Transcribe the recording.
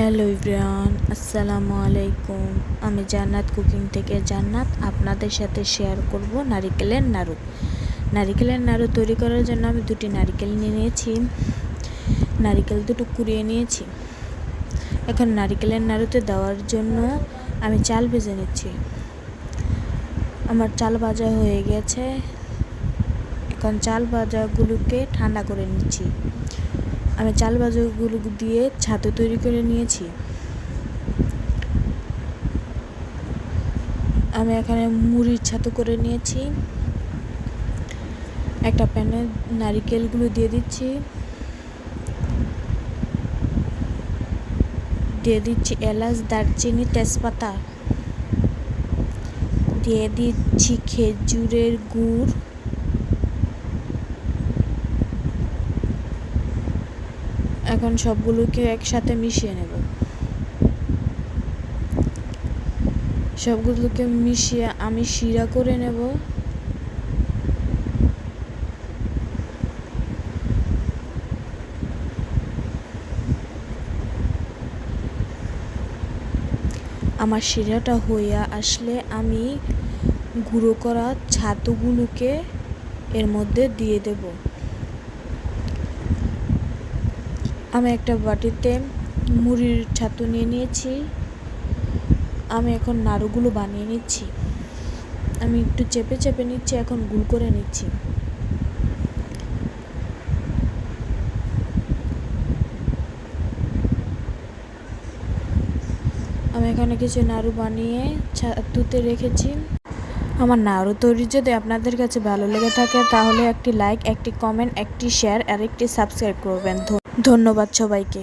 Hello ইব্রিয়ান আসসালামু আলাইকুম। আমি জান্নাত কুকিং থেকে জান্নাত আপনাদের সাথে শেয়ার করব নারিকেলের নাড়ু। নারিকেলের নাড়ু তৈরি করার জন্য আমি দুটি নারিকেল নিয়ে নিয়েছি। নারিকেল দুটো কুড়িয়ে নিয়েছি। এখন নারিকেলের নাড়ুতে দেওয়ার জন্য আমি চাল ভেজে নিচ্ছি। আমার চাল ভাজা হয়ে গেছে। এখন চাল ভাজাগুলোকে ঠান্ডা করে নিচ্ছি। আমি চাল ভাজাগুলো দিয়ে ছাতু তৈরি করে নিয়েছি। আমি এখানে মুড়ির ছাতু করে নিয়েছি। একটা প্যানে নারিকেলগুলো দিয়ে দিচ্ছি। দিয়ে দিচ্ছি এলাচ, দারচিনি, তেজপাতা। দিয়ে দিচ্ছি খেজুরের গুড়। এখন সবগুলোকে একসাথে মিশিয়ে নেব। সবগুলোকে মিশিয়ে আমি শিরা করে নেব। আমার শিরাটা হইয়া আসলে আমি গুঁড়ো করা ছাতুগুলোকে এর মধ্যে দিয়ে দেবো। আমি একটা বাটিতে মুড়ির ছাতু নিয়ে নিয়েছি। আমি এখন নাড়ুগুলো বানিয়ে নিচ্ছি। আমি একটু চেপে চেপে নিচ্ছি, এখন গুল করে নিচ্ছি। আমি এখানে কিছু নাড়ু বানিয়ে ছাতুতে রেখেছি। আমার নাড়ু তৈরি যদি আপনাদের কাছে ভালো লেগে থাকে, তাহলে একটি লাইক একটি কমেন্ট একটি শেয়ার আর একটি সাবস্ক্রাইব করবেন। ধন্যবাদ সবাইকে।